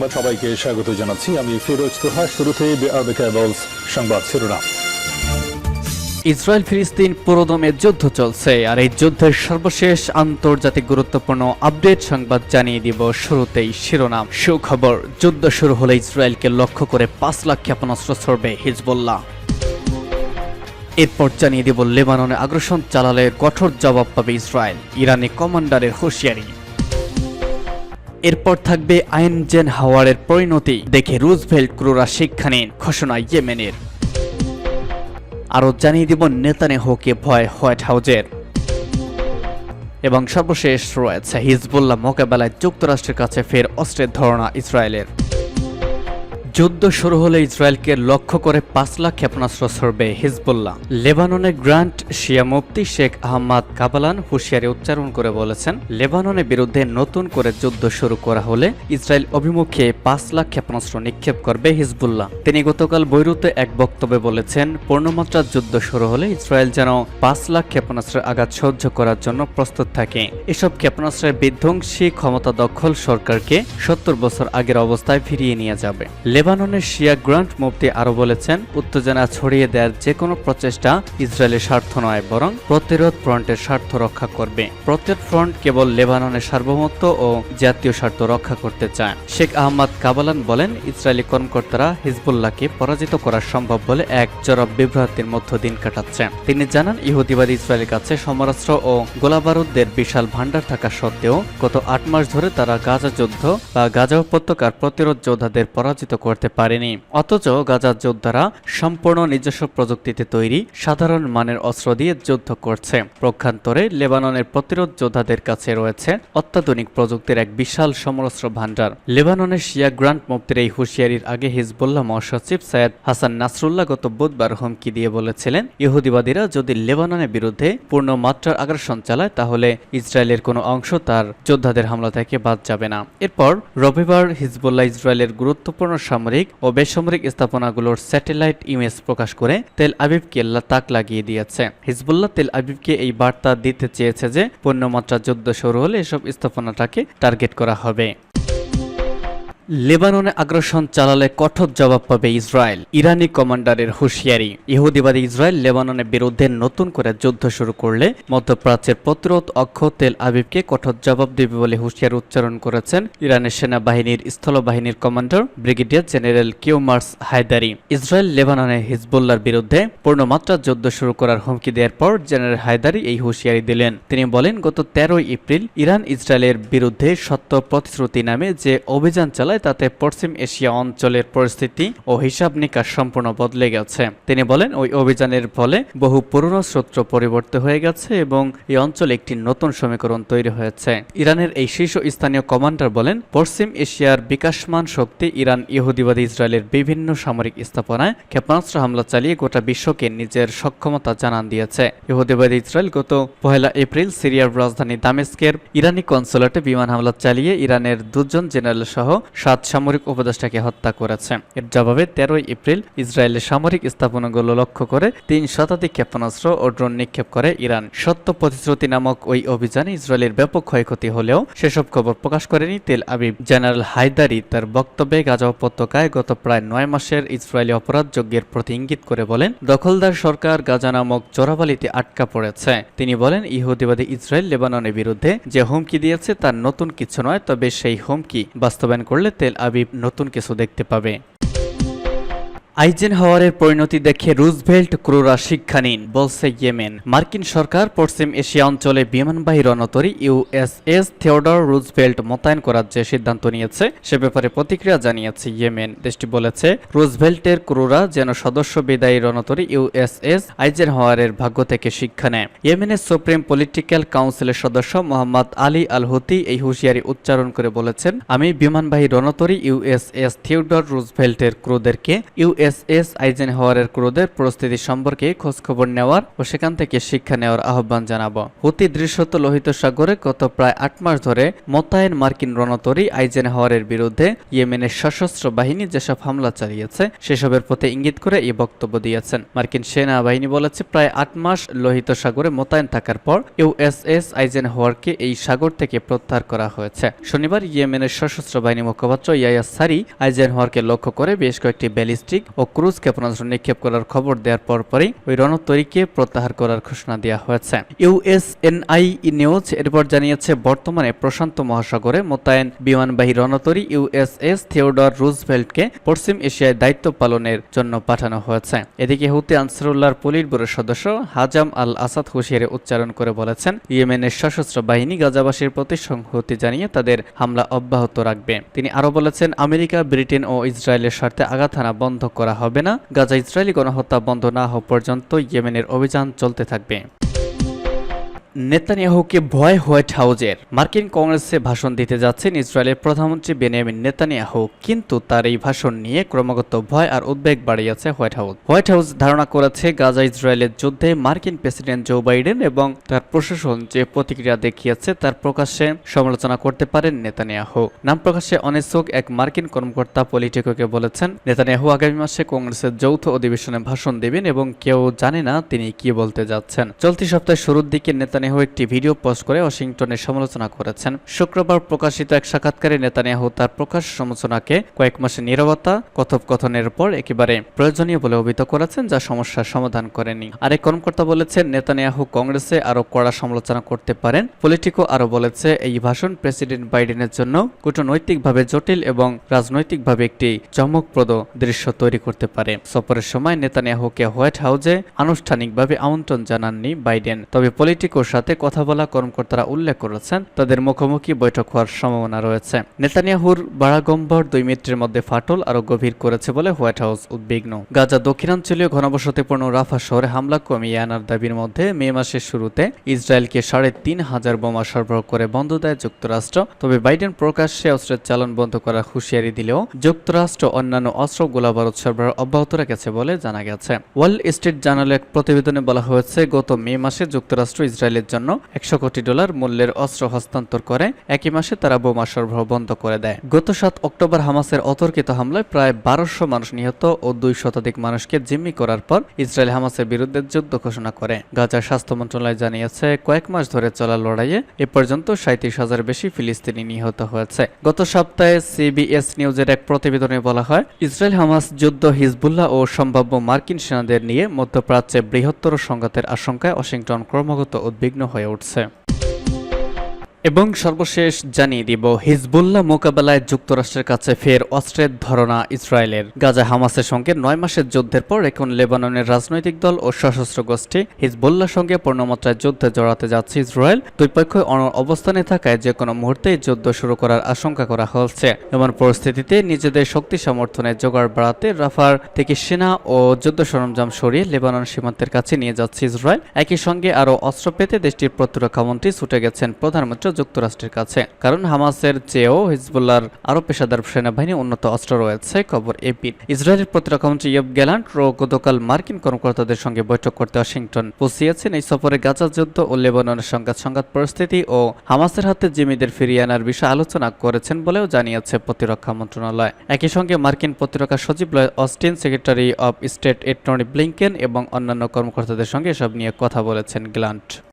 সংবাদ সবাইকে স্বাগত জানাচ্ছি। আমি ফিরোজ তোহা, শুরুতে সংবাদ শিরোনাম। ইসরায়েল ফিলিস্তিন পুরোদমে যুদ্ধ চলছে, আর এই যুদ্ধের সর্বশেষ আন্তর্জাতিক গুরুত্বপূর্ণ আপডেট সংবাদ জানিয়ে দিব শুরুতেই শিরোনাম। সুখবর, যুদ্ধ শুরু হলে ইসরায়েলকে লক্ষ্য করে পাঁচ লাখ ক্ষেপণাস্ত্র ছড়বে হিজবুল্লাহ। এরপর জানিয়ে দিব, লেবাননে আগ্রাসন চালালে কঠোর জবাব পাবে ইসরায়েল। ইরানি কমান্ডারের হুঁশিয়ারি। এরপর থাকবে আইনজেন হাওয়ারের পরিণতি। দেখে রুজভেল্ট ক্রুরা শিক্ষা নিন, ঘোষণা ইয়েমেনের। আরও জানিয়ে দিব নেতানেহকে ভয় হোয়াইট হাউজের। এবং সর্বশেষ রয়েছে হিজবুল্লাহ মোকাবেলায় যুক্তরাষ্ট্রের কাছে ফের অস্ত্রের ধারণা ইসরায়েলের। যুদ্ধ শুরু হলে ইসরায়েলকে লক্ষ্য করে পাঁচ লাখ ক্ষেপণাস্ত্র ছড়বে হিজবুল্লাহ। লেবাননের গ্রান্ট শিয়া মুফতি শেখ আহমদ কাবালান হুঁশিয়ারি উচ্চারণ করে বলেছেন, লেবাননের বিরুদ্ধে নতুন করে যুদ্ধ শুরু করা হলে ইসরায়েল অভিমুখে পাঁচ লাখ ক্ষেপণাস্ত্র নিক্ষেপ করবে হিজবুল্লাহ। তিনি গতকাল বৈরুতে এক বক্তব্যে বলেছেন, পূর্ণমাত্রার যুদ্ধ শুরু হলে ইসরায়েল যেন পাঁচ লাখ ক্ষেপণাস্ত্রের আঘাত সহ্য করার জন্য প্রস্তুত থাকে। এসব ক্ষেপণাস্ত্রের বিধ্বংসী ক্ষমতা দখল সরকারকে সত্তর বছর আগের অবস্থায় ফিরিয়ে নিয়ে যাবে। লেবাননের শিয়া গ্রান্ট মুফতি আরও বলেছেন, উত্তেজনা ছড়িয়ে দেওয়ার যে কোনো প্রচেষ্টা ইসরায়েলের স্বার্থ নয়, বরং প্রতিরোধ ফ্রন্টের স্বার্থ রক্ষা করবে। প্রতিরোধ ফ্রন্ট কেবল লেবাননের সার্বভৌমত্ব ও জাতীয় স্বার্থ রক্ষা করতে চায়। শেখ আহমদ কাবালান বলেন, ইসরায়েলি কর্মকর্তারা হিজবুল্লাহকে পরাজিত করা সম্ভব বলে এক চরম বিভ্রান্তির মধ্য দিন কাটাচ্ছে। তিনি জানান, ইহুদিবাদী ইসরায়েলের কাছে সমরাস্ত্র ও গোলাবারুদদের বিশাল ভাণ্ডার থাকা সত্ত্বেও গত আট মাস ধরে তারা গাজা যুদ্ধ বা গাজা উপত্যকার প্রতিরোধ যোদ্ধাদের পরাজিত করতে পারেনি। অথচ গাজার যোদ্ধারা সম্পূর্ণ নিজস্ব প্রযুক্তিতে তৈরি সাধারণ মানের অস্ত্র দিয়ে যুদ্ধ করছে। প্রক্ষান্তরে লেবাননের প্রতিরোধ যোদ্ধাদের কাছে রয়েছে অত্যাধুনিক প্রযুক্তির এক বিশাল সমরস্ত্র ভাণ্ডার। লেবাননের শিয়া গ্রান্ট মুফতির এই হুঁশিয়ারির আগে হিজবুল্লাহ মহাসচিব সৈয়দ হাসান নাসরুল্লাহ গত বুধবার হুমকি দিয়ে বলেছিলেন, ইহুদিবাদীরা যদি লেবাননের বিরুদ্ধে পূর্ণ মাত্রার আগ্রাসন চালায়, তাহলে ইসরায়েলের কোনো অংশ তার যোদ্ধাদের হামলা থেকে বাদ যাবে না। এরপর রবিবার হিজবুল্লাহ ইসরায়েলের গুরুত্বপূর্ণ সামরিক ও বেসামরিক স্থাপনাগুলোর স্যাটেলাইট ইমেজ প্রকাশ করে তেল আবিবকে তাক লাগিয়ে দিয়েছে। হিজবুল্লাহ তেল আবিবকে এই বার্তা দিতে চেয়েছে যে পূর্ণমাত্রা যুদ্ধ শুরু হলে এসব স্থাপনাটাকে টার্গেট করা হবে। লেবাননে আগ্রাসন চালালে কঠোর জবাব পাবে ইসরায়েল। ইরানি কমান্ডারের হুঁশিয়ারি। ইহুদিবাদী ইসরায়েল লেবাননের বিরুদ্ধে নতুন করে যুদ্ধ শুরু করলে মধ্যপ্রাচ্যের প্রতিরোধ অক্ষ তেল আবিবকে কঠোর জবাব দেবে বলে হুঁশিয়ার উচ্চারণ করেছেন ইরানের সেনাবাহিনীর স্থলবাহিনীর commander brigadier general Kiumars Heydari. Israel লেবাননে হিজবুল্লার বিরুদ্ধে পূর্ণমাত্রা যুদ্ধ শুরু করার হুমকি দেওয়ার পর জেনারেল হায়দারি এই হুঁশিয়ারি দিলেন। তিনি বলেন, গত তেরোই এপ্রিল ইরান ইসরায়েলের বিরুদ্ধে সত্য প্রতিশ্রুতি নামে যে অভিযান চালায় তাতে পশ্চিম এশিয়া অঞ্চলের পরিস্থিতি ও হিসাব নিকাশ সম্পূর্ণ বদলে গেছে। তিনি বলেন, ওই অভিযানের ফলে বহু পুরনো সূত্র পরিবর্তিত হয়ে গেছে এবং এই অঞ্চলে একটি নতুন সমীকরণ তৈরি হয়েছে। ইরানের এই শীর্ষ স্থানীয় কমান্ডার বলেন, পশ্চিম এশিয়ার বিকাশমান শক্তি ইরান, ইহুদিবাদী ইসরায়েলের বিভিন্ন সামরিক স্থাপনায় ক্ষেপণাস্ত্র হামলা চালিয়ে গোটা বিশ্বকে নিজের সক্ষমতা জানান দিয়েছে। ইহুদিবাদী ইসরায়েল গত পহেলা এপ্রিল সিরিয়ার রাজধানী দামেস্কের ইরানি কনসুলেটে বিমান হামলা চালিয়ে ইরানের দুজন জেনারেল সহ সাত সামরিক উপদেষ্টাকে হত্যা করেছে। এর জবাবে তেরোই এপ্রিল ইসরায়েলের সামরিক স্থাপনাগুলো লক্ষ্য করে তিন শতাধিক ক্ষেপণাস্ত্র ও ড্রোন নিক্ষেপ করে ইরান। সত্য প্রতিশ্রুতি নামক ওই অভিযানে ইসরায়েলের ব্যাপক ক্ষয়ক্ষতি হলেও সেসব খবর প্রকাশ করেনি তেল আবিব। জেনারেল হায়দারি তার বক্তব্যে গাজা উপত্যকায় গত প্রায় নয় মাসের ইসরায়েলি অপরাধ যজ্ঞের প্রতি ইঙ্গিত করে বলেন, দখলদার সরকার গাজা নামক চোরাবালিতে আটকা পড়েছে। তিনি বলেন, ইহুদিবাদী ইসরায়েল লেবাননের বিরুদ্ধে যে হুমকি দিয়েছে তার নতুন কিছু নয়, তবে সেই হুমকি বাস্তবায়ন করলে তেল আবিব নতুন কিছু দেখতে পাবে আইজেন হাওয়ারের পরিণতি দেখে রুজভেল্ট ক্রুরা শিক্ষা নিন, বলছে ইয়েমেন। মার্কিন সরকার পশ্চিম এশিয়া অঞ্চলে বিমানবাহী রণতরী ইউএসএস থিওডর রুজভেল্ট মোতায়েন করার যে সিদ্ধান্ত নিয়েছে, সে ব্যাপারে প্রতিক্রিয়া জানিয়েছে ইয়েমেন। দেশটি বলেছে, রুজভেল্টের ক্রুরা যেন সদস্য বিদায়ী রণতরী ইউএসএস আইজেন হাওয়ারের ভাগ্য থেকে শিক্ষা নেয়। ইয়েমেনের সুপ্রিম পলিটিক্যাল কাউন্সিলের সদস্য মোহাম্মদ আলী আল হুতি এই হুঁশিয়ারি উচ্চারণ করে বলেছেন, আমি বিমানবাহী রণতরী ইউএসএস থিওডর রুজভেল্টের ক্রুদেরকে ইউএস ইউএসএস আইজেন হাওয়ারের ক্রুদের পরিস্থিতি সম্পর্কে খোঁজখবর নেওয়ার ও সেখান থেকে শিক্ষা নেওয়ার আহ্বান জানাব। হুতি দৃশ্যত লোহিত সাগরে গত প্রায় আট মাস ধরে মোতায়েন মার্কিন রণতরী আইজেন হাওয়ারের বিরুদ্ধে ইয়েমেনের সশস্ত্র বাহিনী যেসব হামলা চালিয়েছে, সেসবের প্রতি ইঙ্গিত করে এই বক্তব্য দিয়েছেন। মার্কিন সেনাবাহিনী বলেছে, প্রায় আট মাস লোহিত সাগরে মোতায়েন থাকার পর ইউএসএস আইজেন হাওয়ারকে এই সাগর থেকে প্রত্যাহার করা হয়েছে। শনিবার ইয়েমেনের সশস্ত্র বাহিনী মুখপাত্র ইয়াইয়া সারি আইজেন হাওয়ারকে লক্ষ্য করে বেশ কয়েকটি ব্যালিস্টিক ক্রুজ ক্ষেপণাস্ত্র নিক্ষেপ করার খবর দেওয়ার পরপরই ওই রণতরীকে প্রত্যাহার করার ঘোষণা দেওয়া হয়েছে। ইউএসএনআই নিউজ এরপর জানিয়েছে, বর্তমানে প্রশান্ত মহাসাগরে মোতায়েন বিমানবাহী রণতরী ইউএসএস থিওডর রুজভেল্টকে পশ্চিম এশিয়ায় দায়িত্ব পালনের জন্য পাঠানো হয়েছে। এদিকে হুতে আনসারুল্লাহর পুলিশ ব্যুরোর সদস্য হাজাম আল আসাদ হুশিয়ারে উচ্চারণ করে বলেছেন, ইয়েমেনের সশস্ত্র বাহিনী গাজাবাসীর প্রতি সংহতি জানিয়ে তাদের হামলা অব্যাহত রাখবে। তিনি আরও বলেছেন, আমেরিকা, ব্রিটেন ও ইসরায়েলের স্বার্থে আঘাত হানা বন্ধ করা হবে না। গাজা ইসরায়েলি গণহত্যা বন্ধ না হওয়া পর্যন্ত ইয়েমেনের অভিযান চলতে থাকবে। নেতানিয়াহুকে ভয় হোয়াইট হাউজের মার্কিন কংগ্রেসে ভাষণ দিতে যাচ্ছেন ইসরায়েলের প্রধানমন্ত্রী বেনিয়ামিন নেতানিয়াহু, কিন্তু তার এই ভাষণ নিয়ে ক্রমাগত ভয় আর উদ্বেগ বাড়িয়েছে হোয়াইট হাউস। হোয়াইট হাউস ধারণা করেছে গাজা ইসরায়েলের যুদ্ধে মার্কিন প্রেসিডেন্ট জো বাইডেন এবং তার প্রশাসন যে প্রতিক্রিয়া দেখিয়েছে তার প্রকাশ্যে সমালোচনা করতে পারেন নেতানিয়াহু। নাম প্রকাশে অনিচ্ছুক এক মার্কিন কর্মকর্তা পলিটিকোকে বলেছেন, নেতানিয়াহু আগামী মাসে কংগ্রেসের যৌথ অধিবেশনে ভাষণ দেবেন এবং কেউ জানে না তিনি কি বলতে যাচ্ছেন। চলতি সপ্তাহের শুরুর দিকে নেতানিয়াহু একটি ভিডিও পোস্ট করে ওয়াশিংটনের সমালোচনা করেছেন। শুক্রবার প্রকাশিত এক সাক্ষাৎকারে নেতানিয়াহু তার প্রকাশ সমালোচনাকে কয়েক মাসের নীরবতা, কথোপকথনের পর একেবারে প্রয়োজনীয় বলে অভিহিত করেছেন, যা সমস্যার সমাধান করেনি। আরেক কর্মকর্তা বলেছেন, নেতানিয়াহু কংগ্রেসে আরও কড়া সমালোচনা করতে পারেন। পলিটিকো আরও বলেছে, এই ভাষণ প্রেসিডেন্ট বাইডেনের জন্য কূটনৈতিকভাবে জটিল এবং রাজনৈতিকভাবে একটি চমকপ্রদ দৃশ্য তৈরি করতে পারে। সফরের সময় নেতানিয়াহুকে হোয়াইট হাউসে আনুষ্ঠানিকভাবে আমন্ত্রণ জানাননি বাইডেন। তবে পলিটিকোর সাথে কথা বলা কর্মকর্তারা উল্লেখ করেছেন, তাদের মুখোমুখি বৈঠক হওয়ার সম্ভাবনা রয়েছে। নেতানিয়াহুর বাড়াগম্বর দুই মিত্রের মধ্যে ফাটল আরও গভীর করেছে বলে হোয়াইট হাউস উদ্বিগ্ন। গাজা দক্ষিণাঞ্চলীয় ঘনবসতিপূর্ণ রাফা শহরে হামলা কমিয়ে আনার দাবির মধ্যে মে মাসের শুরুতে ইসরায়েলকে সাড়ে তিন হাজার বোমা সরবরাহ করে বন্ধ দেয় যুক্তরাষ্ট্র। তবে বাইডেন প্রকাশ্যে অস্ত্রের চালন বন্ধ করার হুঁশিয়ারি দিলেও যুক্তরাষ্ট্র অন্যান্য অস্ত্র গোলাবারুদ সরবরাহ অব্যাহত রেখেছে বলে জানা গেছে। ওয়াল স্ট্রিট জার্নালে এক প্রতিবেদনে বলা হয়েছে, গত মে মাসে যুক্তরাষ্ট্র ইসরায়েলের জন্য একশো কোটি ডলার মূল্যের অস্ত্র হস্তান্তর করে, একই মাসে তারা বোমা সরবরাহ বন্ধ করে দেয়। গত সাত অক্টোবর হামাসের অতর্কিত হামলায় প্রায় বারোশো মানুষ নিহত ও দুই শতাধিক মানুষকে জিম্মি করার পর ইসরায়েল হামাসের বিরুদ্ধে যুদ্ধ ঘোষণা করে। গাজার স্বাস্থ্য মন্ত্রণালয় জানিয়েছে, কয়েক মাস ধরে চলা লড়াইয়ে এ পর্যন্ত সাঁত্রিশ হাজার বেশি ফিলিস্তিনি নিহত হয়েছে। গত সপ্তাহে সিবিএস নিউজের এক প্রতিবেদনে বলা হয়, ইসরায়েল হামাস যুদ্ধ হিজবুল্লাহ ও সম্ভাব্য মার্কিন সেনাদের নিয়ে মধ্যপ্রাচ্যে বৃহত্তর সংঘাতের আশঙ্কায় ওয়াশিংটন ক্রমাগত উদ্বিগ্ন। হয়ে উঠছে। এবং সর্বশেষ জানিয়ে দিব, হিজবুল্লাহ মোকাবেলায় যুক্তরাষ্ট্রের কাছে ফের অস্ত্রের ধরনা ইসরায়েলের। গাজা হামাসের সঙ্গে নয় মাসের যুদ্ধের পর এখন লেবাননের রাজনৈতিক দল ও সশস্ত্র গোষ্ঠী হিজবুল্লাহর সঙ্গে পূর্ণমাত্রায় যুদ্ধে জড়াতে যাচ্ছে ইসরায়েল। দুই পক্ষ অবস্থানে থাকায় যে কোনো মুহূর্তেই যুদ্ধ শুরু করার আশঙ্কা করা হচ্ছে। এমন পরিস্থিতিতে নিজেদের শক্তি সমর্থনে জোগাড় বাড়াতে রাফার থেকে সেনা ও যুদ্ধ সরঞ্জাম সরিয়ে লেবানন সীমান্তের কাছে নিয়ে যাচ্ছে ইসরায়েল। একই সঙ্গে আরও অস্ত্র পেতে দেশটির প্রতিরক্ষা মন্ত্রী ছুটে গেছেন প্রধানমন্ত্রী যুক্তরাষ্ট্রের কাছে। কারণ হামাসের চেয়েও হিজবুল্লাহর আরও পেশাদার সেনাবাহিনী উন্নত অস্ত্র রয়েছে, খবর এপির। ইসরায়েলের প্রতিরক্ষামন্ত্রী ইয়ব গ্যালান্ট ও গতকাল মার্কিন কর্মকর্তাদের সঙ্গে বৈঠক করতে ওয়াশিংটন পৌঁছিয়েছেন। এই সফরে গাজা যুদ্ধ ও লেবাননের সংঘাত সংঘাত পরিস্থিতি ও হামাসের হাতে জিমিদের ফিরিয়ে আনার বিষয়ে আলোচনা করেছেন বলেও জানিয়েছে প্রতিরক্ষা মন্ত্রণালয়। একই সঙ্গে মার্কিন প্রতিরক্ষা সচিব Austin, secretary of state attorney Blinken এবং অন্যান্য কর্মকর্তাদের সঙ্গে এসব নিয়ে কথা বলেছেন গ্লান্ট